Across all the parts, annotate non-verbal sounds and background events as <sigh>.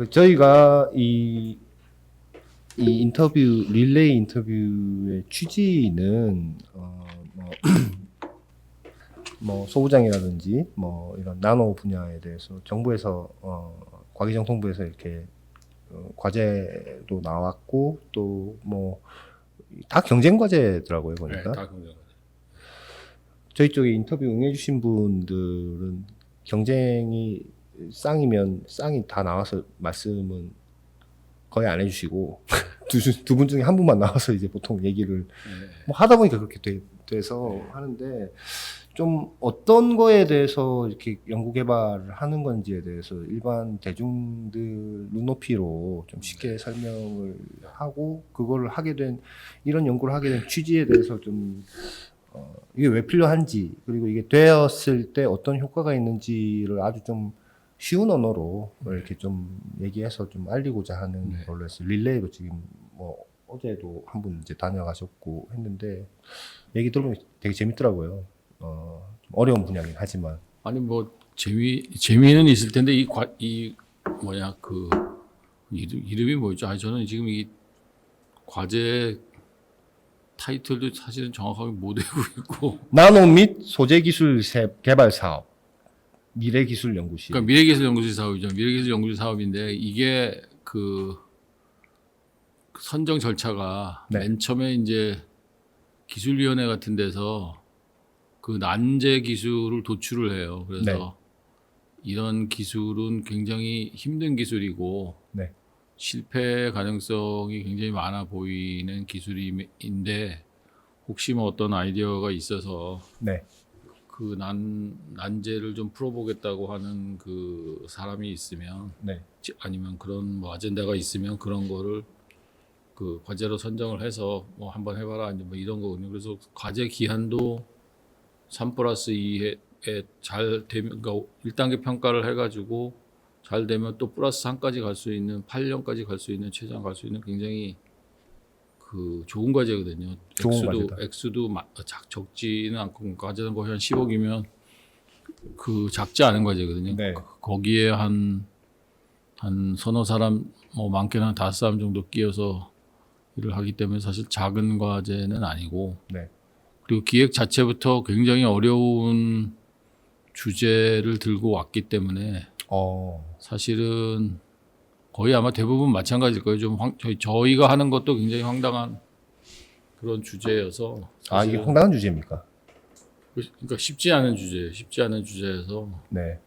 그 저희가 이, 이 인터뷰 릴레이 인터뷰의 취지는 어, 뭐, <clears throat> 뭐 소부장이라든지 뭐 이런 나노 분야에 대해서 정부에서 어, 과기정통부에서 이렇게 어, 과제도 나왔고 또 뭐 다 경쟁 과제더라고요 네, 보니까 다 긍정. 저희 쪽에 인터뷰 응해주신 분들은 경쟁이 쌍이면 쌍이 다 나와서 말씀은 거의 안 해주시고 <laughs> 두 분 중에 한 분만 나와서 이제 보통 얘기를 네. 뭐 하다 보니까 그렇게 돼, 돼서 하는데 좀 어떤 거에 대해서 이렇게 연구 개발을 하는 건지에 대해서 일반 대중들 눈높이로 좀 쉽게 설명을 하고 그거를 하게 된 이런 연구를 하게 된 취지에 대해서 좀 어, 이게 왜 필요한지 그리고 이게 되었을 때 어떤 효과가 있는지를 아주 좀 쉬운 언어로 이렇게 좀 얘기해서 좀 알리고자 하는 네. 걸로 해서 릴레이도 지금 뭐 어제도 한 분 이제 다녀가셨고 했는데 얘기 들으면 되게 재밌더라고요. 어, 좀 어려운 분야긴 하지만 아니 뭐 재미 재미는 있을 텐데 이 과 이 뭐냐 그 이름, 이름이 뭐였죠? 아니 저는 지금 이 과제 타이틀도 사실은 정확하게 못 외우고 있고 나노 및 소재 기술 세- 개발 사업 미래 기술 연구실. 그러니까 미래기술연구소 사업이죠. 미래기술연구소 사업인데 이게 그 선정 절차가 네. 맨 처음에 이제 기술위원회 같은 데서 그 난제 기술을 도출을 해요. 그래서 네. 이런 기술은 굉장히 힘든 기술이고 네. 실패 가능성이 굉장히 많아 보이는 기술인데 혹시 뭐 어떤 아이디어가 있어서 네. 그 난 난제를 좀 풀어보겠다고 하는 그 사람이 있으면 네. 지- 아니면 그런 뭐 아젠다가 있으면 그런 거를 그 과제로 선정을 해서 뭐 한번 해봐라 이제 뭐 이런 거거든요. 그래서 과제 기한도 3 플러스 2에 잘 되면 그러니까 1단계 평가를 해가지고 잘 되면 또 플러스 3까지 갈 수 있는 8년까지 갈 수 있는 최장 갈 수 있는 굉장히 그 좋은 과제거든요. 좋은 액수도 과제다. 액수도 마- 작 적지는 않고 과제는 거의 한 10억이면 그 작지 않은 과제거든요. 네. 거기에 한, 한 서너 사람, 뭐 많게는 한 다섯 사람 정도 끼어서 일을 하기 때문에 사실 작은 과제는 아니고, 네. 그리고 기획 자체부터 굉장히 어려운 주제를 들고 왔기 때문에 어. 사실은 거의 아마 대부분 마찬가지일 거예요. 좀 황, 저희, 저희 가 하는 것도 굉장히 황당한 그런 주제여서. 아 이게 황당한 주제입니까? 그러니까 쉽지 않은 주제, 쉽지 않은 주제여서 네.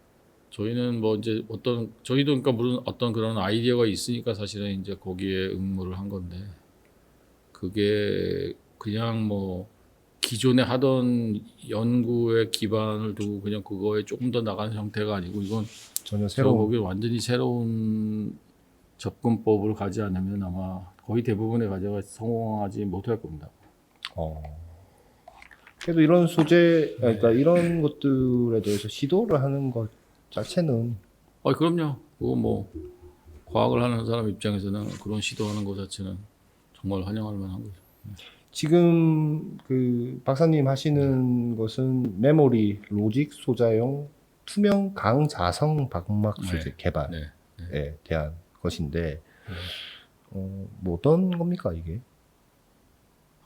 저희는 뭐 이제 어떤 저희도 그러니까 물론 어떤 그런 아이디어가 있으니까 사실은 이제 거기에 응모를 한 건데 그게 그냥 뭐 기존에 하던 연구의 기반을 두고 그냥 그거에 조금 더 나가는 형태가 아니고 이건 전혀 새로운 보기에 완전히 새로운 접근법을 가지 않으면 아마 거의 대부분의 과제가 성공하지 못할 겁니다. 어. 그래도 이런 소재, 그러니까 이런 것들에 대해서 시도를 하는 것 자체는 아 그럼요. 그거 뭐 과학을 하는 사람 입장에서는 그런 시도하는 것 자체는 정말 환영할 만한 거죠. 지금 그 박사님 하시는 것은 메모리 로직 소자용 투명 강자성 박막 소재 네. 개발에 네. 대한 것인데 어, 뭐 어떤 겁니까 이게?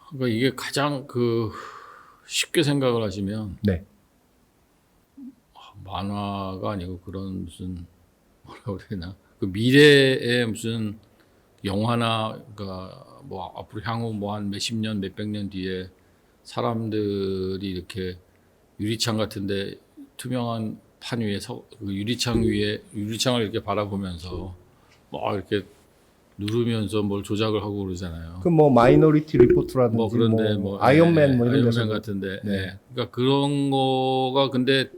그러니까 이게 가장 그 쉽게 생각을 하시면 네. 아, 만화가 아니고 그런 무슨 뭐라 그래야 되나 그 미래의 무슨 영화나 그러니까 뭐 앞으로 향후 뭐 한 몇십 년 몇백 년 뒤에 사람들이 이렇게 유리창 같은데 투명한 판 위에 서, 그 유리창 위에 유리창을 이렇게 바라보면서 뭐 이렇게 누르면서 뭘 조작을 하고 그러잖아요. 그 뭐 마이너리티 리포트라든지 뭐 그런데 뭐 뭐 아이언맨 예, 뭐 이런 아이언맨 같은데 네. 예. 그러니까 그런 거가 근데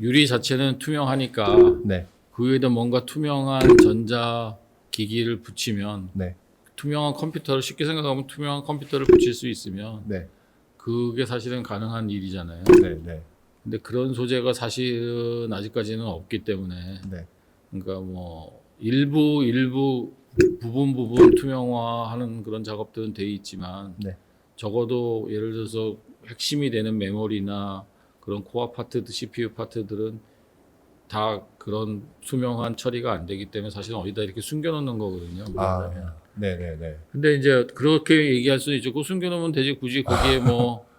유리 자체는 투명하니까 네, 그 위에다 뭔가 투명한 전자 기기를 붙이면 네, 투명한 컴퓨터를 쉽게 생각하면 투명한 컴퓨터를 붙일 수 있으면 네, 그게 사실은 가능한 일이잖아요. 네, 네, 근데 그런 소재가 사실은 아직까지는 없기 때문에 네, 그러니까 뭐 일부 일부 부분 부분 투명화하는 그런 작업들은 돼 있지만 네. 적어도 예를 들어서 핵심이 되는 메모리나 그런 코어 파트, CPU 파트들은 다 그런 투명한 처리가 안 되기 때문에 사실은 어디다 이렇게 숨겨놓는 거거든요. 아, 네네네. 근데 이제 그렇게 얘기할 있죠. 그 숨겨놓으면 되지 굳이 거기에 <laughs> 뭐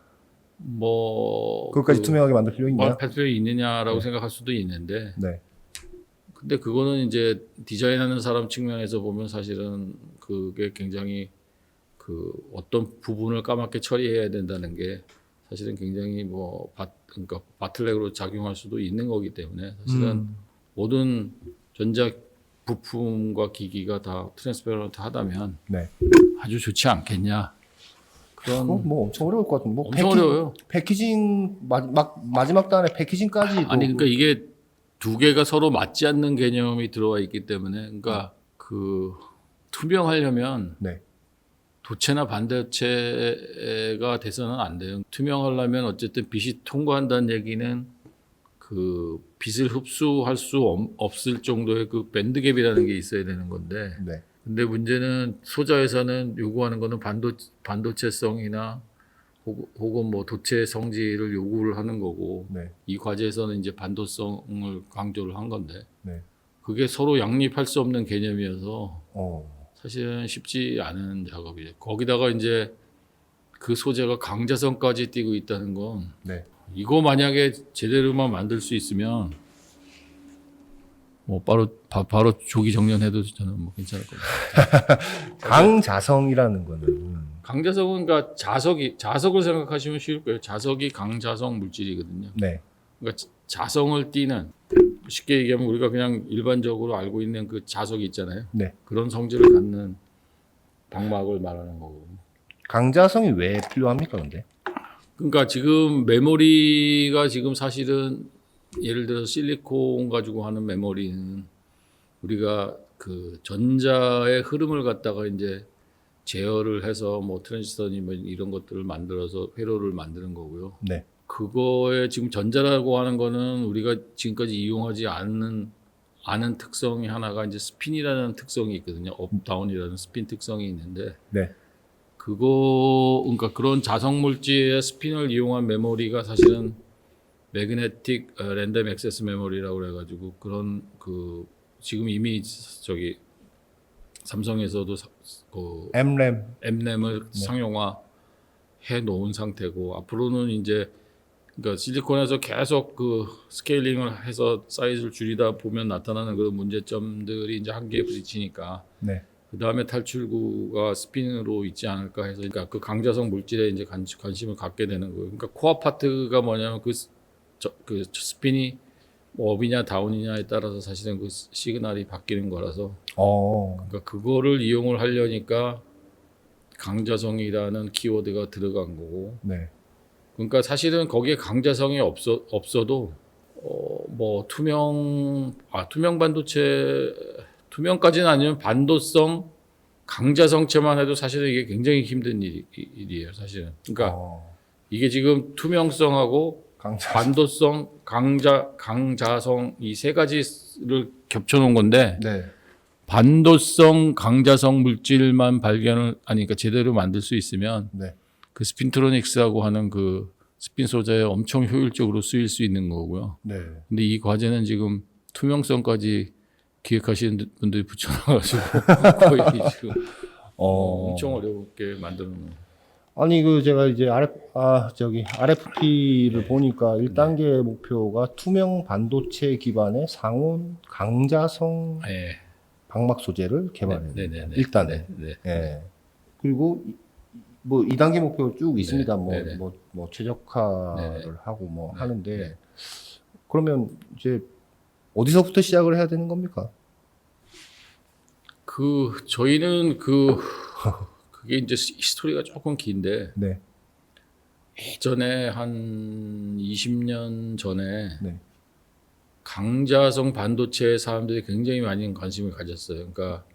뭐 그것까지 그 투명하게 만들 필요 있냐? 뭐할 필요 있느냐라고 네. 생각할 수도 있는데 네. 근데 그거는 이제 디자인하는 사람 측면에서 보면 사실은 그게 굉장히 그 어떤 부분을 까맣게 처리해야 된다는 게 사실은 굉장히 뭐 바, 그러니까 바틀렉으로 작용할 수도 있는 거기 때문에 사실은 음, 모든 전자 부품과 기기가 다 트랜스페런트 하다면 네. 아주 좋지 않겠냐 그런 뭐 엄청 어려울 것 같은데. 뭐 엄청 패키- 어려워요. 패키징 마, 막 마지막 단에 패키징까지 아니 그러니까 이게 두 개가 서로 맞지 않는 개념이 들어와 있기 때문에 그러니까 그 투명하려면 네. 도체나 반도체가 돼서는 안 돼요. 투명하려면 어쨌든 빛이 통과한다는 얘기는 그 빛을 흡수할 수 없- 없을 정도의 그 밴드갭이라는 게 있어야 되는 건데 네. 근데 문제는 소자에서는 요구하는 거는 반도 반도체성이나 혹- 혹은 뭐 도체 성질을 요구를 하는 거고 네. 이 과제에서는 이제 반도성을 강조를 한 건데 네. 그게 서로 양립할 수 없는 개념이어서 어. 사실은 쉽지 않은 작업이에요. 거기다가 이제 그 소재가 강자성까지 띄고 있다는 건 네. 이거 만약에 제대로만 만들 수 있으면 뭐 바로 바, 바로 조기 정년해도 저는 뭐 괜찮을 겁니다. <laughs> 강자성이라는 거는 강자성은 그러니까 자석이 자석을 생각하시면 쉬울 거예요. 자석이 강자성 물질이거든요. 네. 그러니까 자- 자성을 띠는 쉽게 얘기하면 우리가 그냥 일반적으로 알고 있는 그 자석이 있잖아요. 네. 그런 성질을 갖는 방막을 말하는 거거든요. 강자성이 왜 필요합니까, 근데? 그러니까 지금 메모리가 지금 사실은 예를 들어 실리콘 가지고 하는 메모리는 우리가 그 전자의 흐름을 갖다가 이제 제어를 해서 뭐 트랜지스터니 뭐 이런 것들을 만들어서 회로를 만드는 거고요. 네. 그거에 지금 전자라고 하는 거는 우리가 지금까지 이용하지 않는 않은 특성이 하나가 이제 스핀이라는 특성이 있거든요. 업다운이라는 스핀 특성이 있는데 네. 그거 그러니까 그런 자성 물질의 스핀을 이용한 메모리가 사실은 매그네틱 어, 랜덤 액세스 메모리라고 그래 가지고 그런 그 지금 이미 저기 삼성에서도 사- 그 M램. M램을 상용화 해 놓은 상태고 앞으로는 이제 그러니까 실리콘에서 계속 그 스케일링을 해서 사이즈를 줄이다 보면 나타나는 그런 문제점들이 이제 한계에 부딪히니까 네. 그 다음에 탈출구가 스핀으로 있지 않을까 해서 그러니까 그 강자성 물질에 이제 관, 관심을 갖게 되는 거예요. 그러니까 코어 파트가 뭐냐면 그, 스- 저, 그 스핀이 뭐 업이냐 다운이냐에 따라서 사실은 그 시그널이 바뀌는 거라서 어. 그러니까 그거를 이용을 하려니까 강자성이라는 키워드가 들어간 거고 네. 그러니까 사실은 거기에 강자성이 없어 없어도 어 뭐 투명 아 투명 반도체 투명까지는 아니면 반도성 강자성체만 해도 사실은 이게 굉장히 힘든 일, 일이에요 사실은 그러니까 어. 이게 지금 투명성하고 강자. 반도성 강자 강자성 이 세 가지를 겹쳐 놓은 건데 네. 반도성 강자성 물질만 발견을 아니 그러니까 제대로 만들 수 있으면 네. 그 스핀트로닉스라고 하는 그 스핀 소재에 엄청 효율적으로 쓰일 수 있는 거고요. 네. 근데 이 과제는 지금 투명성까지 기획하시는 분들이 붙여놔가지고 <laughs> 거의 지금 어. 엄청 어렵게 만드는 거예요. 아니 그 제가 이제 RF 아 저기 RFP를 보니까 1단계 목표가 투명 반도체 기반의 상온 강자성 네. 방막 소재를 네, 됩니다. 네, 네. 일단은. 네. 예. 그리고 이- 뭐 2단계 목표 쭉 있습니다. 뭐, 네, 네. 뭐, 뭐 최적화를 네, 네. 하고 뭐 네, 하는데 네. 그러면 이제 어디서부터 시작을 해야 되는 겁니까? 그 저희는 그 <laughs> 그게 이제 히스토리가 조금 긴데 네. 예전에 한 20년 전에 네. 강자성 반도체에 사람들이 굉장히 많이 관심을 가졌어요. 그러니까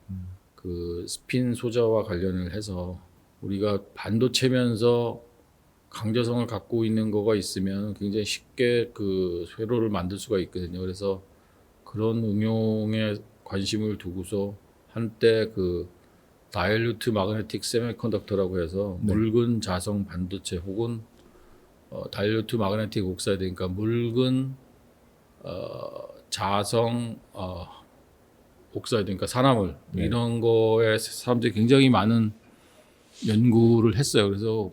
그 스핀 소자와 관련을 해서 우리가 반도체면서 강자성을 갖고 있는 거가 있으면 굉장히 쉽게 그 회로를 만들 수가 있거든요. 그래서 그런 응용에 관심을 두고서 한때 그 다일루트 마그네틱 세미컨덕터라고 해서 네. 묽은 자성 반도체 혹은 어, 다일루트 마그네틱 옥사이드 그러니까 묽은 어, 자성 어, 옥사이드 그러니까 산화물 네. 이런 거에 사람들이 굉장히 많은 연구를 했어요. 그래서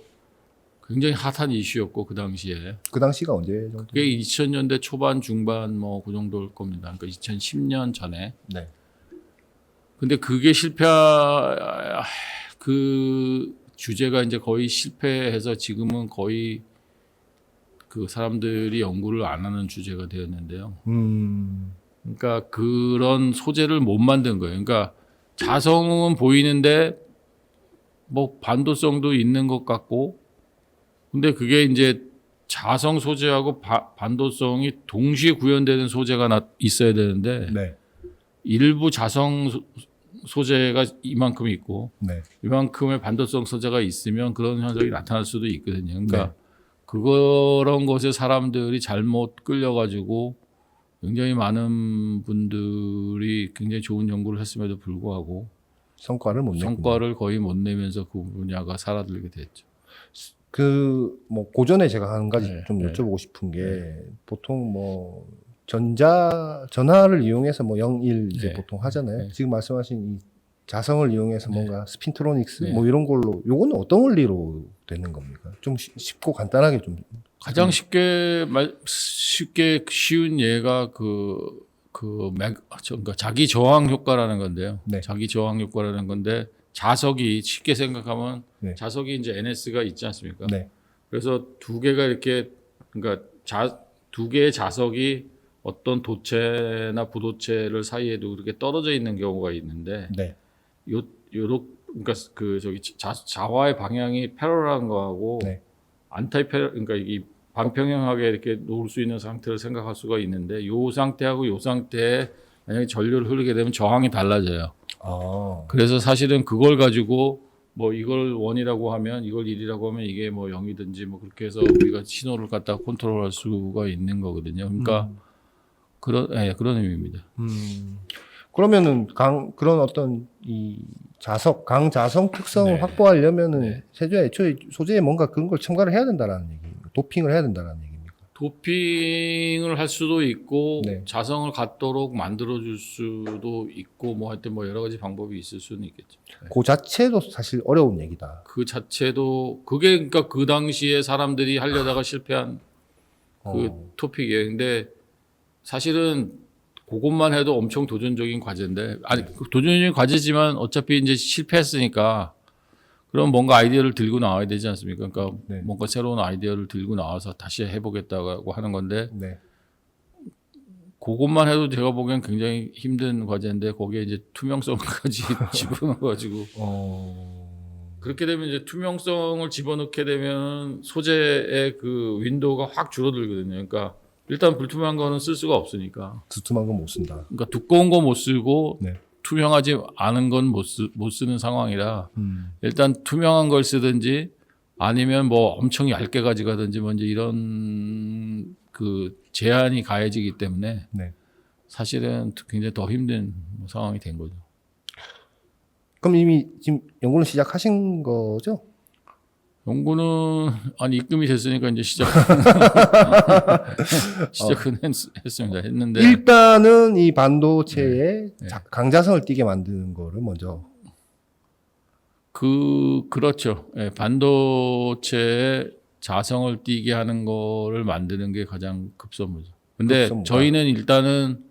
굉장히 핫한 이슈였고 그 당시에 그 당시가 언제 정도? 그게 2000년대 초반 중반 뭐 그 정도일 겁니다. 그러니까 2010년 전에. 네. 근데 그게 실패 그 주제가 이제 거의 실패해서 지금은 거의 그 사람들이 연구를 안 하는 주제가 되었는데요. 음. 그러니까 그런 소재를 못 만든 거예요. 그러니까 자성은 보이는데 뭐 반도성도 있는 것 같고 근데 그게 이제 자성 소재하고 바- 반도성이 동시에 구현되는 소재가 나, 있어야 되는데 네. 일부 자성 소- 소재가 이만큼 있고 네. 이만큼의 반도성 소재가 있으면 그런 현상이 나타날 수도 있거든요. 그러니까 네. 그런 것에 사람들이 잘못 끌려가지고 굉장히 많은 분들이 굉장히 좋은 연구를 했음에도 불구하고 성과를 못 냈군요. 성과를 거의 못 내면서 그 분야가 사라들게 됐죠. 그 뭐 고전에 제가 한 가지 네, 좀 네. 여쭤보고 싶은 게 보통 뭐 전자 전화를 이용해서 뭐 01 이제 네. 보통 하잖아요. 네. 지금 말씀하신 이 자성을 이용해서 뭔가 스핀트로닉스 네. 뭐 이런 걸로 요거는 어떤 원리로 되는 겁니까? 좀 쉬- 쉽고 간단하게 좀 가장 쉽게 말 쉽게 쉬운 예가 그, 그, 맥, 저, 그러니까 자기 저항 효과라는 건데요. 네. 자기 저항 효과라는 건데 자석이 쉽게 생각하면 네. 자석이 이제 NS가 있지 않습니까? 네. 그래서 두 개가 이렇게 그러니까 자, 두 개의 자석이 어떤 도체나 부도체를 사이에도 그렇게 떨어져 있는 경우가 있는데 네. 요 요렇 그러니까 그 저기 자, 자화의 방향이 패러럴한 거하고 네. 안타이 패러 그러니까 이 방평형하게 이렇게 놓을 수 있는 상태를 생각할 수가 있는데 요 상태하고 요 상태에 만약에 전류를 흐르게 되면 저항이 달라져요. 아. 그래서 사실은 그걸 가지고 뭐 이걸 원이라고 하면 이걸 일이라고 하면 이게 뭐 0이든지 뭐 그렇게 해서 우리가 신호를 갖다 컨트롤할 수가 있는 거거든요. 그러니까 그런 예, 그런 의미입니다. 음. 그러면은 강 그런 어떤 이 자석 강 자성 특성을 네. 확보하려면은 네. 세조야 애초에 소재에 뭔가 그런 걸 첨가를 해야 된다라는 얘기입니까? 도핑을 해야 된다라는 얘기입니까? 도핑을 할 수도 있고 네. 자성을 갖도록 만들어 줄 수도 있고 뭐 하여튼 뭐 여러 가지 방법이 있을 수는 있겠죠. 네. 그 자체도 사실 어려운 얘기다. 그 자체도 그게 그러니까 그 당시에 사람들이 하려다가 실패한 그 어. 토픽이에요. 근데 사실은 그것만 해도 엄청 도전적인 과제인데 아니 그 도전적인 과제지만 어차피 이제 실패했으니까 그럼 뭔가 아이디어를 들고 나와야 되지 않습니까? 그러니까 네. 뭔가 새로운 아이디어를 들고 나와서 다시 해보겠다고 하는 건데 네. 그것만 해도 제가 보기엔 굉장히 힘든 과제인데 거기에 이제 투명성까지 <laughs> 집어넣어가지고 어. 그렇게 되면 이제 투명성을 집어넣게 되면 소재의 그 윈도우가 확 줄어들거든요. 그러니까 일단 불투명한 거는 쓸 수가 없으니까. 두툼한 건 못 쓴다. 그러니까 두꺼운 거 못 쓰고 네. 투명하지 않은 건 못 못 쓰는 상황이라 음. 일단 투명한 걸 쓰든지 아니면 뭐 엄청 얇게 가져가든지 먼저 이런 그 제한이 가해지기 때문에 네. 사실은 굉장히 더 힘든 상황이 된 거죠. 그럼 이미 지금 연구는 시작하신 거죠? 연구는 아니 입금이 됐으니까 이제 시작 <laughs> 시작은 했, 했습니다. 했는데 일단은 이 반도체에 네. 자- 강자성을 띠게 만드는 거를 먼저 그 그렇죠. 예, 반도체에 자성을 띠게 하는 거를 만드는 게 가장 급선무죠. 근데 급선무다. 저희는 일단은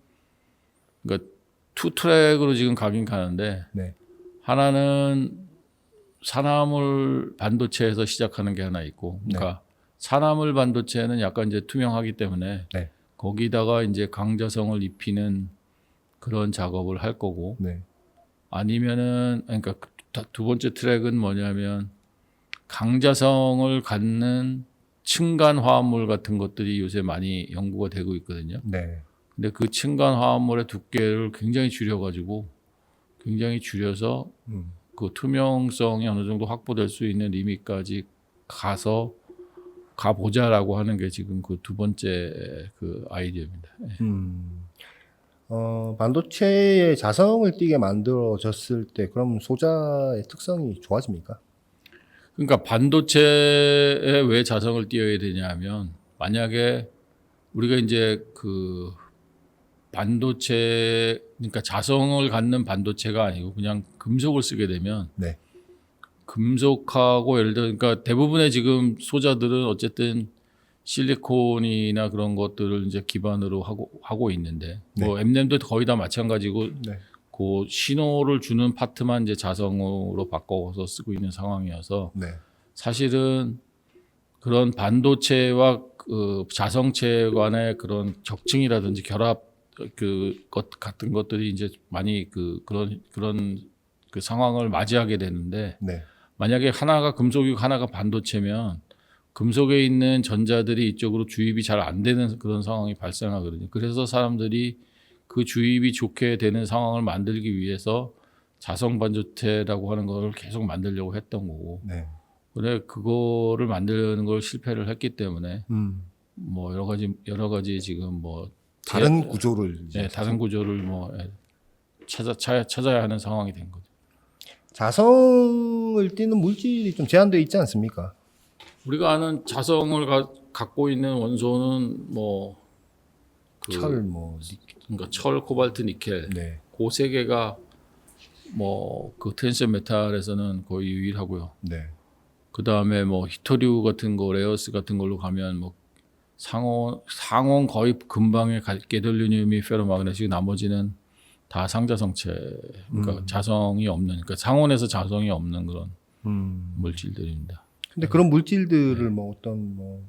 그러니까 투 트랙으로 지금 가긴 가는데 네. 하나는 산화물 반도체에서 시작하는 게 하나 있고, 그러니까 산화물 반도체는 약간 이제 투명하기 때문에 네. 거기다가 이제 강자성을 입히는 그런 작업을 할 거고, 네. 아니면은 그러니까 다- 두 번째 트랙은 뭐냐면 강자성을 갖는 층간 화합물 같은 것들이 요새 많이 연구가 되고 있거든요. 네. 근데 그 층간 화합물의 두께를 굉장히 줄여가지고 굉장히 줄여서 음. 그 투명성이 어느 정도 확보될 수 있는 리미까지 가서 가보자라고 하는 게 지금 그 두 번째 그 아이디어입니다. 음. 어, 반도체의 자성을 띠게 만들어졌을 때 그럼 소자의 특성이 좋아집니까? 그러니까 반도체에 왜 자성을 띄어야 되냐면 만약에 우리가 이제 그 반도체 그러니까 자성을 갖는 반도체가 아니고 그냥 금속을 쓰게 되면 네. 금속하고 예를 들어 그러니까 대부분의 지금 소자들은 어쨌든 실리콘이나 그런 것들을 이제 기반으로 하고 하고 있는데 뭐 엠램도 거의 다 마찬가지고 네. 그 신호를 주는 파트만 이제 자성으로 바꿔서 쓰고 있는 상황이어서 네. 사실은 그런 반도체와 그 자성체 간의 그런 적층이라든지 결합 그것 같은 것들이 이제 많이 그 그런 그런 그 상황을 맞이하게 되는데 네. 만약에 하나가 금속이고 하나가 반도체면 금속에 있는 전자들이 이쪽으로 주입이 잘 안 되는 그런 상황이 발생하거든요. 그래서 사람들이 그 주입이 좋게 되는 상황을 만들기 위해서 자성 반도체라고 하는 걸 계속 만들려고 했던 거고. 네. 그래 그거를 만드는 걸 실패를 했기 때문에 음. 뭐 여러 가지 여러 가지 지금 뭐 다른 구조를 이제 네, 다른 구조를 뭐 예, 찾아 찾아- 찾아야 하는 상황이 된 거죠. 자성을 띠는 물질이 좀 제한되어 있지 않습니까? 우리가 아는 자성을 가, 갖고 있는 원소는 뭐 그, 철, 뭐, 그러니까 철, 코발트, 니켈 네, 그세 개가 뭐 그 텐션 메탈에서는 거의 유일하고요. 네, 그 다음에 뭐 히토류 같은 거, 레어스 같은 걸로 가면 뭐 상온 상온 거의 금방에 게돌리늄이 페로마그네틱 나머지는 다 상자 성체 그러니까 자성이 없는 그러니까 상온에서 자성이 없는 그런 음. 물질들입니다. 근데 그런 물질들을 뭐 어떤 뭐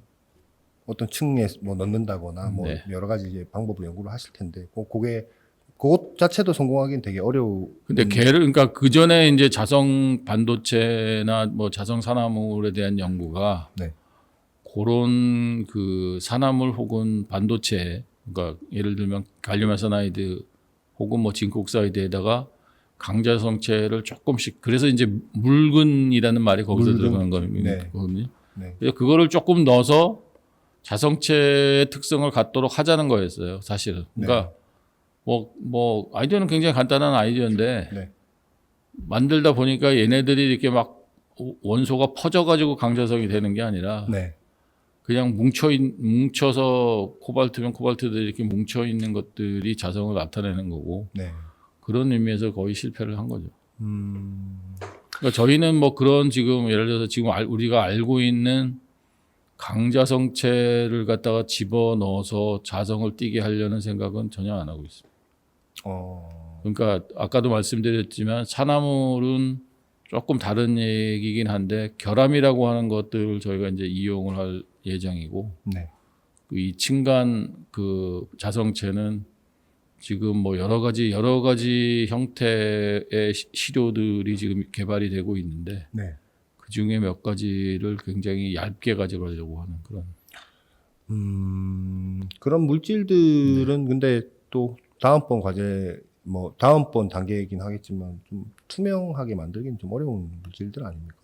어떤 층에 뭐 넣는다거나 뭐 네. 여러 가지 이제 방법을 연구를 하실 텐데, 그 그게 그것 자체도 성공하기는 되게 어려우. 근데 걔를 그러니까 그 전에 이제 자성 반도체나 뭐 자성 산화물에 대한 연구가 네. 그런 그 산화물 혹은 반도체 그러니까 예를 들면 갈륨 아세나이드 혹은 뭐 징크 옥사이드에다가 강자 성체를 조금씩 그래서 이제 묽은이라는 말이 거기서 묽은? 들어가는 거거든요. 네. 그래서 그거를 조금 넣어서 자성체의 특성을 갖도록 하자는 거였어요, 사실은. 그러니까 뭐, 뭐, 아이디어는 굉장히 간단한 아이디어인데, 네. 만들다 보니까 얘네들이 이렇게 막 원소가 퍼져가지고 강자성이 되는 게 아니라, 네, 그냥 뭉쳐, 있, 뭉쳐서 코발트면 코발트들이 이렇게 뭉쳐 있는 것들이 자성을 나타내는 거고, 네. 그런 의미에서 거의 실패를 한 거죠. 음, 그러니까 저희는 뭐 그런 지금 예를 들어서 지금 알- 우리가 알고 있는 강자성체를 갖다가 집어 넣어서 자성을 띠게 하려는 생각은 전혀 안 하고 있습니다. 어, 그러니까 아까도 말씀드렸지만 산화물은 조금 다른 얘기긴 한데 결함이라고 하는 것들을 저희가 이제 이용을 할 예정이고 네, 그이 층간 그 자성체는 지금 뭐 여러 가지 여러 가지 형태의 시- 시료들이 지금 개발이 되고 있는데 네. 그 중에 몇 가지를 굉장히 얇게 가져가려고 하는 그런 음, 그런 물질들은 네. 근데 또 다음번 과제 뭐 다음번 단계이긴 하겠지만 좀 투명하게 만들기는 좀 어려운 물질들 아닙니까?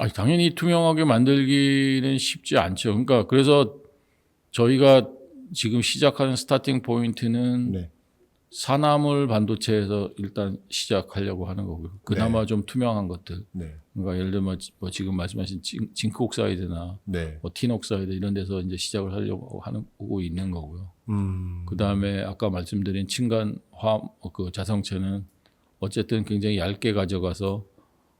아니, 당연히 투명하게 만들기는 쉽지 않죠. 그러니까 그래서 저희가 지금 시작하는 스타팅 포인트는 네, 산화물 반도체에서 일단 시작하려고 하는 거고요. 그나마 좀 투명한 것들. 네, 그러니까 예를 들면 뭐 지금 말씀하신 징- 징크 옥사이드나 네. 뭐 틴 옥사이드 이런 데서 이제 시작을 하려고 하는 고 있는 거고요. 음, 그 다음에 아까 말씀드린 층간 화 그 자성체는 어쨌든 굉장히 얇게 가져가서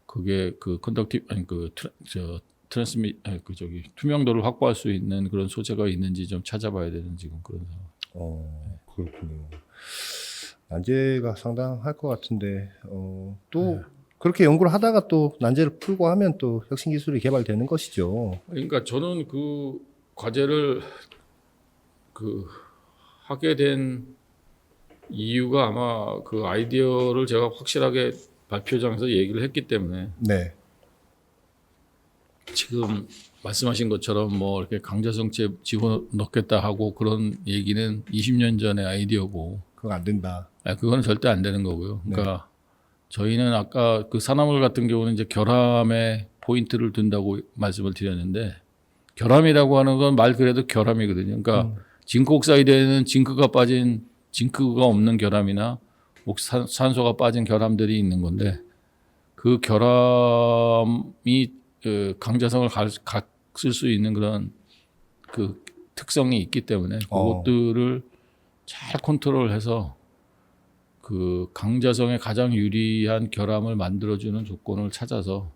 그게 그 컨덕티 아니 그저 트랜스미 아니 그 저기 투명도를 확보할 수 있는 그런 소재가 있는지 좀 찾아봐야 되는 지금 그런 상황. 어, 그렇군요. 난제가 상당할 것 같은데 어, 또 그렇게 연구를 하다가 또 난제를 풀고 하면 또 혁신 기술이 개발되는 것이죠. 그러니까 저는 그 과제를 그 하게 된 이유가 아마 그 아이디어를 제가 확실하게 발표장에서 얘기를 했기 때문에 네, 지금 말씀하신 것처럼 뭐 이렇게 강자성체 집어넣겠다 하고 그런 얘기는 20년 전의 아이디어고 그거 안 된다. 아, 그건 절대 안 되는 거고요. 그러니까 저희는 아까 그 산화물 같은 경우는 이제 결함에 포인트를 둔다고 말씀을 드렸는데 결함이라고 하는 건 말 그래도 결함이거든요. 그러니까 징크 옥사이드에는 징크가 빠진 징크가 없는 결함이나 옥 산, 산소가 빠진 결함들이 있는 건데 그 결함이 그 강자성을 쓸수 있는 그런 그 특성이 있기 때문에 어. 그것들을 잘 컨트롤해서 그 강자성에 가장 유리한 결함을 만들어주는 조건을 찾아서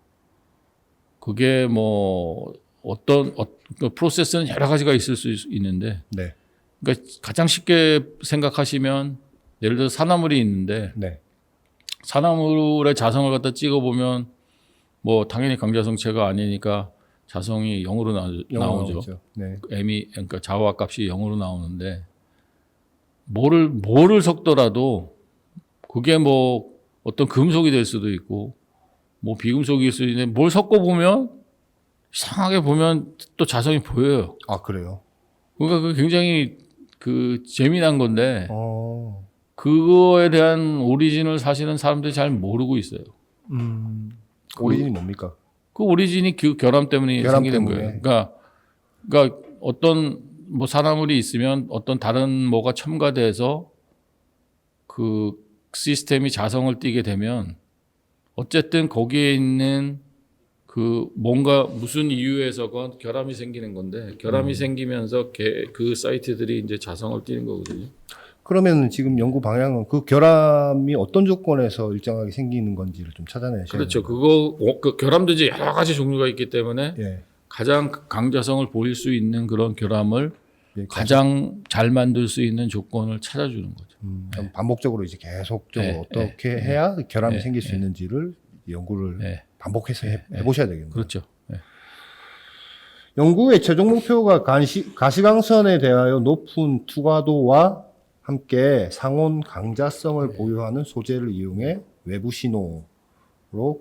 그게 뭐 어떤 어, 그 프로세스는 여러 가지가 있을 수 있- 있는데 네. 그러니까 가장 쉽게 생각하시면 예를 들어 산화물이 있는데 네. 산화물의 자성을 갖다 찍어 보면 뭐 당연히 강자성체가 아니니까 자성이 0으로 나, 나오죠. 나오죠. 네. m이 그러니까 자화 값이 0으로 나오는데 뭐를 뭐를 섞더라도 그게 뭐 어떤 금속이 될 수도 있고 뭐 비금속일 수도 있는데 뭘 섞어 보면 이상하게 보면 또 자성이 보여요. 아 그래요. 그러니까 그 굉장히 그 재미난 건데 어. 그거에 대한 오리진을 사실은 사람들이 잘 모르고 있어요. 음. 오리진이 뭡니까? 그 오리진이 그 결함 때문에 결함 생기는 때문에. 거예요. 그러니까 그러니까 어떤 뭐 산화물이 있으면 어떤 다른 뭐가 첨가돼서 그 시스템이 자성을 띠게 되면 어쨌든 거기에 있는 그 뭔가 무슨 이유에서건 결함이 생기는 건데 결함이 음. 생기면서 개- 그 사이트들이 이제 자성을 띠는 거거든요. 그러면 지금 연구 방향은 그 결함이 어떤 조건에서 일정하게 생기는 건지를 좀 찾아내셔야 그렇죠. 그거 어, 그 결함도 이제 여러 가지 종류가 있기 때문에. 예. 가장 강자성을 보일 수 있는 그런 결함을 예, 가장 잘 만들 수 있는 조건을 찾아주는 거죠. 음, 그럼 반복적으로 이제 계속적으로 네, 어떻게 해야 결함이 네, 생길 수 네. 있는지를 연구를 네. 반복해서 해, 해보셔야 되겠네요. 그렇죠. 네. 연구의 최종 목표가 가시, 가시광선에 대하여 높은 투과도와 함께 상온 강자성을 네. 보유하는 소재를 이용해 외부 신호로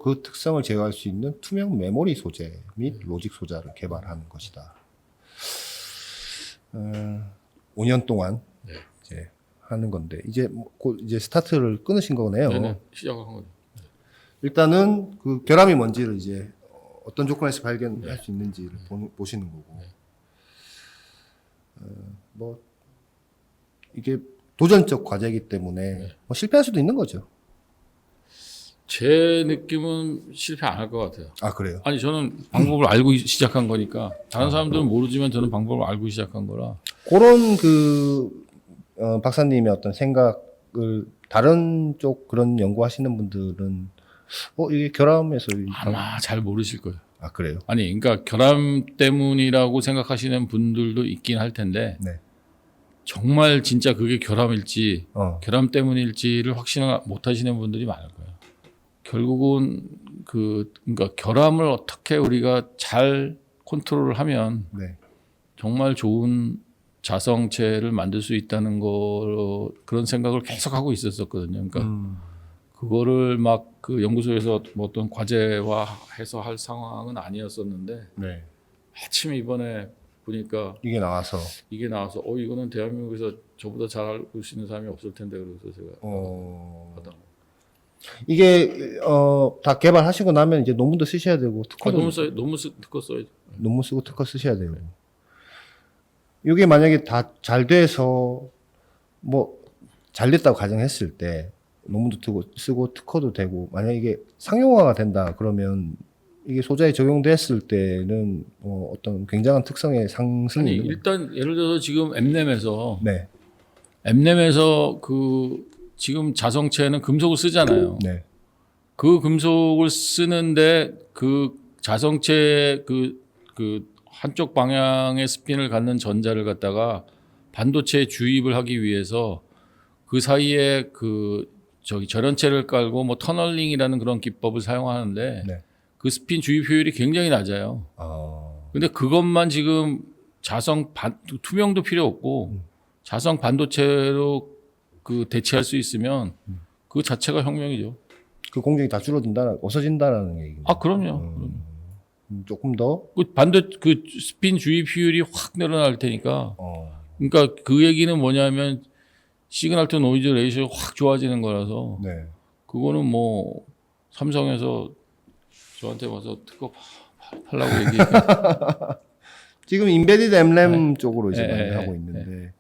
그 특성을 제어할 수 있는 투명 메모리 소재 및 네. 로직 소자를 개발하는 것이다. 어, 5년 동안 네. 이제 하는 건데 이제 뭐곧 이제 스타트를 끊으신 거네요. 네네. 시작한 거죠. 일단은 그 결함이 뭔지를 이제 어떤 조건에서 발견할 수 있는지를 보, 보시는 거고. 어, 뭐 이게 도전적 과제이기 때문에 뭐 실패할 수도 있는 거죠. 제 느낌은 실패 안 할 것 같아요. 아 그래요. 아니 저는 방법을 알고 시작한 거니까 다른 사람들은 모르지만 저는 방법을 알고 시작한 거라 그런 그 어, 박사님의 어떤 생각을 다른 쪽 그런 연구하시는 분들은 어 이게 결함에서 이- 아마 잘 모르실 거예요. 아 그래요. 아니 그러니까 결함 때문이라고 생각하시는 분들도 있긴 할 텐데 네. 정말 진짜 그게 결함일지 어 결함 때문일지를 확신 못 하시는 분들이 많을 거예요. 결국은 그 그러니까 결함을 어떻게 우리가 잘 컨트롤을 하면 네. 정말 좋은 자성체를 만들 수 있다는 거 그런 생각을 계속 하고 있었었거든요. 그러니까 음, 그거를 막 그 연구소에서 뭐 어떤 과제화 해서 할 상황은 아니었었는데 네. 아침 이번에 보니까 이게 나와서 이게 나와서 어 이거는 대한민국에서 저보다 잘 알고 있는 사람이 없을 텐데 그래서 제가 어 받아. 이게 어 다 개발하시고 나면 이제 논문도 쓰셔야 되고 아, 특허도 너무 써 너무 쓰 듣고 써야지. 논문 쓰고 특허 쓰셔야 되고. 이게 만약에 다 잘 돼서 뭐 잘 됐다고 가정했을 때 논문도 쓰고, 쓰고 특허도 되고 만약 이게 상용화가 된다 그러면 이게 소자에 적용됐을 때는 어, 어떤 굉장한 특성의 상승이 아니 있는 거예요. 일단 예를 들어서 지금 엠nem에서 네, 엠nem에서 그 지금 자성체는 금속을 쓰잖아요. 네, 그 금속을 쓰는데 그 자성체 그, 그 한쪽 방향의 스핀을 갖는 전자를 갖다가 반도체에 주입을 하기 위해서 그 사이에 그 저기 절연체를 깔고 뭐 터널링이라는 그런 기법을 사용하는데 네. 그 스핀 주입 효율이 굉장히 낮아요. 어, 근데 그것만 지금 자성 반 투명도 필요 없고 자성 반도체로 그 대체할 수 있으면 그 자체가 혁명이죠. 그 공정이 다 줄어든다, 없어진다라는 얘기입니다. 아 그럼요. 그럼요. 음, 조금 더 그 반도 그 스핀 주입 효율이 확 늘어날 테니까. 어, 그러니까 그 얘기는 뭐냐면 시그널 투 노이즈 레이시오 확 좋아지는 거라서 네, 그거는 뭐 삼성에서 저한테 와서 특허 파- 팔라고 얘기. 지금 인베디드 엠램 쪽으로 이제 네, 많이 네, 하고 네, 있는데.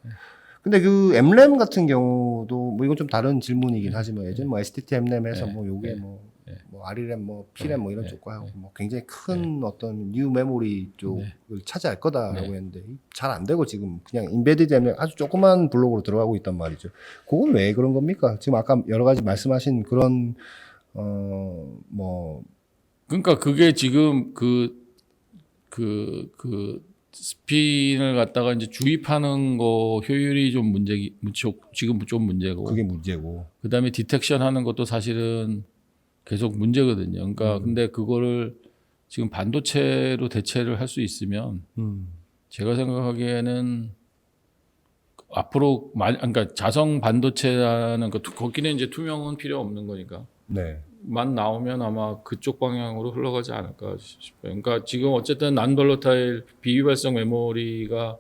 근데 그 엠램 같은 경우도 뭐 이건 좀 다른 질문이긴 하지만 예전 뭐 STT 엠램 해서 네, 뭐 요게 네, 뭐뭐 아리램 뭐 피램 뭐 이런 네, 쪽과 하고 네. 뭐 굉장히 큰 어떤 뉴 메모리 쪽을 차지할 거다라고 네. 했는데 잘 안 되고 지금 그냥 인베디드 되면 아주 조그만 블록으로 들어가고 있단 말이죠. 그건 왜 그런 겁니까? 지금 아까 여러 가지 말씀하신 그런 어뭐 그러니까 그게 지금 그 그 그 스핀을 갖다가 이제 주입하는 거 효율이 좀 문제 지금 좀 문제고 그게 문제고. 그 다음에 디텍션 하는 것도 사실은 계속 문제거든요. 그러니까 음. 근데 그거를 지금 반도체로 대체를 할 수 있으면 음. 제가 생각하기에는 앞으로 마- 그러니까 자성 반도체라는 거 거기는 이제 투명은 필요 없는 거니까 네. 만 나오면 아마 그쪽 방향으로 흘러가지 않을까 싶어요. 그러니까 지금 어쨌든 난볼로타일 비유발성 메모리가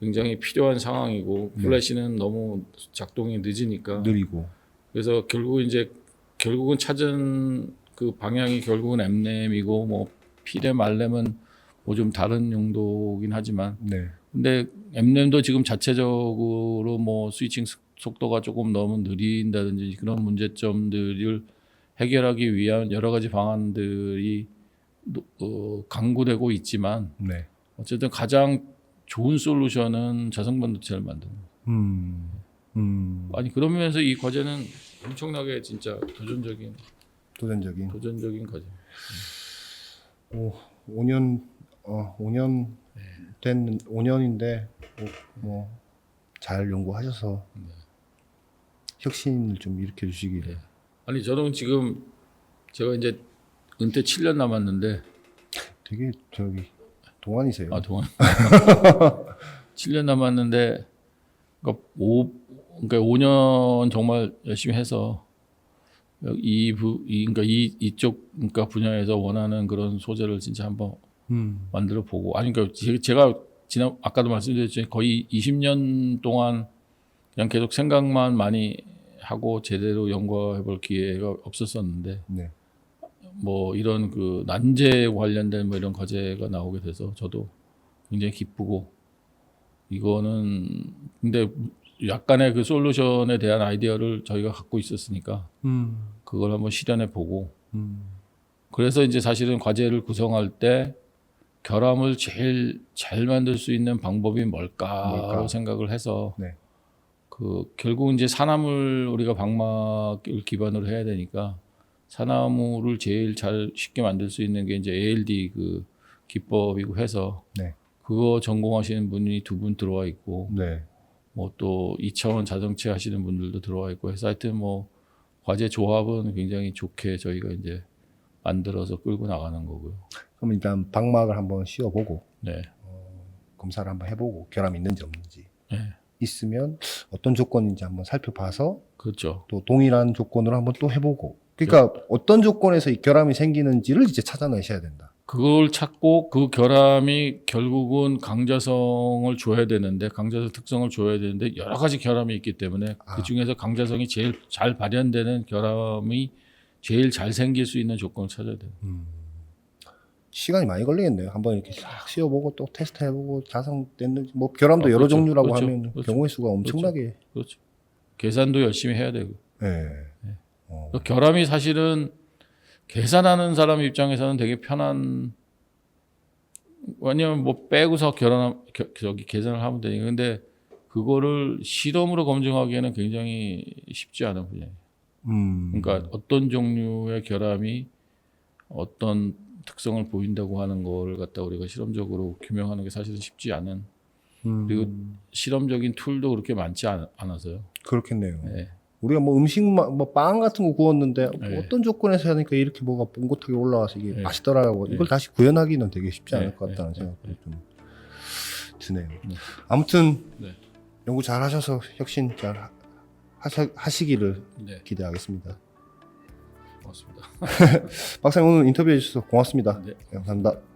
굉장히 필요한 상황이고 네. 플래시는 너무 작동이 늦으니까 느리고. 그래서 결국 이제 결국은 찾은 그 방향이 결국은 엠램이고 뭐 피램 알램은 뭐 좀 다른 용도긴 하지만 네. 근데 엠램도 지금 자체적으로 뭐 스위칭 속- 속도가 조금 너무 느린다든지 그런 문제점들을 해결하기 위한 여러 가지 방안들이 노- 어, 강구되고 있지만 네. 어쨌든 가장 좋은 솔루션은 자성 반도체를 만드는. 음. 음. 아니 그러면서 이 과제는 엄청나게 진짜 도전적인 도전적인. 도전적인 과제. 오, 5년 어 5년 된 5년인데 뭐 잘 연구하셔서 혁신을 좀 일으켜 주시기. 네. 아니 저는 지금 제가 이제 은퇴 7년 남았는데 되게 저기 동안이세요. 아 동안 <laughs> 7년 남았는데 그러니까 5 그러니까 5년 정말 열심히 해서 이 부, 이, 그러니까 이 이쪽 그러니까 분야에서 원하는 그런 소재를 진짜 한번 음. 만들어 보고 아니 그러니까 제- 제가 지난 아까도 말씀드렸지만 거의 20년 동안 그냥 계속 생각만 많이 하고 제대로 연구해 볼 기회가 없었었는데 네. 뭐 이런 그 난제 관련된 뭐 이런 과제가 나오게 돼서 저도 굉장히 기쁘고 이거는 근데 약간의 그 솔루션에 대한 아이디어를 저희가 갖고 있었으니까 음. 그걸 한번 실현해 보고 음. 그래서 이제 사실은 과제를 구성할 때 결함을 제일 잘 만들 수 있는 방법이 뭘까로 뭘까? 생각을 해서 네. 그 결국 이제 산화물 우리가 방막을 기반으로 해야 되니까 산화물을 제일 잘 쉽게 만들 수 있는 게 이제 ALD 그 기법이고 해서 네. 그거 전공하시는 분이 두 분 들어와 있고 네. 뭐또 2차원 자동차 하시는 분들도 들어와 있고 해서 하여튼 뭐 과제 조합은 굉장히 좋게 저희가 이제 만들어서 끌고 나가는 거고요. 그럼 일단 방막을 한번 씌워보고 네. 검사를 한번 해보고 결함이 있는지 없는지 네. 있으면 어떤 조건인지 한번 살펴봐서 그렇죠. 또 동일한 조건으로 한번 또 해보고. 그러니까 어떤 조건에서 이 결함이 생기는지를 이제 찾아내셔야 된다. 그걸 찾고 그 결함이 결국은 강자성을 줘야 되는데 강자성 특성을 줘야 되는데 여러 가지 결함이 있기 때문에 아. 그 중에서 강자성이 제일 잘 발현되는 결함이 제일 잘 생길 수 있는 조건을 찾아야 돼요. 시간이 많이 걸리겠네요. 한번 이렇게 싹 씌워보고 또 테스트 해보고 자성됐는지 뭐 결함도 아, 여러 그렇죠. 종류라고 그렇죠. 하면 그렇죠. 경우의 수가 엄청나게. 그렇죠. 계산도 열심히 해야 되고. 네. 어. 그 결함이 사실은 계산하는 사람 입장에서는 되게 편한 왜냐면 뭐 빼고서 겨- 저기 계산을 하면 되니까 근데 그거를 실험으로 검증하기에는 굉장히 쉽지 않은 분야예요. 음. 그러니까 어떤 종류의 결함이 어떤 특성을 보인다고 하는 거를 갖다 우리가 실험적으로 규명하는 게 사실은 쉽지 않은 음. 그리고 실험적인 툴도 그렇게 많지 않, 않아서요. 그렇겠네요. 네. 우리가 뭐 음식만 뭐 빵 같은 거 구웠는데 네. 어떤 조건에서 하니까 이렇게 뭐가 뽕긋하게 올라와서 이게 네. 맛있더라고. 네. 이걸 다시 구현하기는 되게 쉽지 않을 네. 것 같다는 네. 생각도 좀 드네요. 네. 아무튼 네. 연구 잘 하셔서 혁신 잘 하- 하시기를 네, 기대하겠습니다. 고맙습니다. <laughs> 박사님 오늘 인터뷰해 주셔서 고맙습니다. 네. 네, 감사합니다.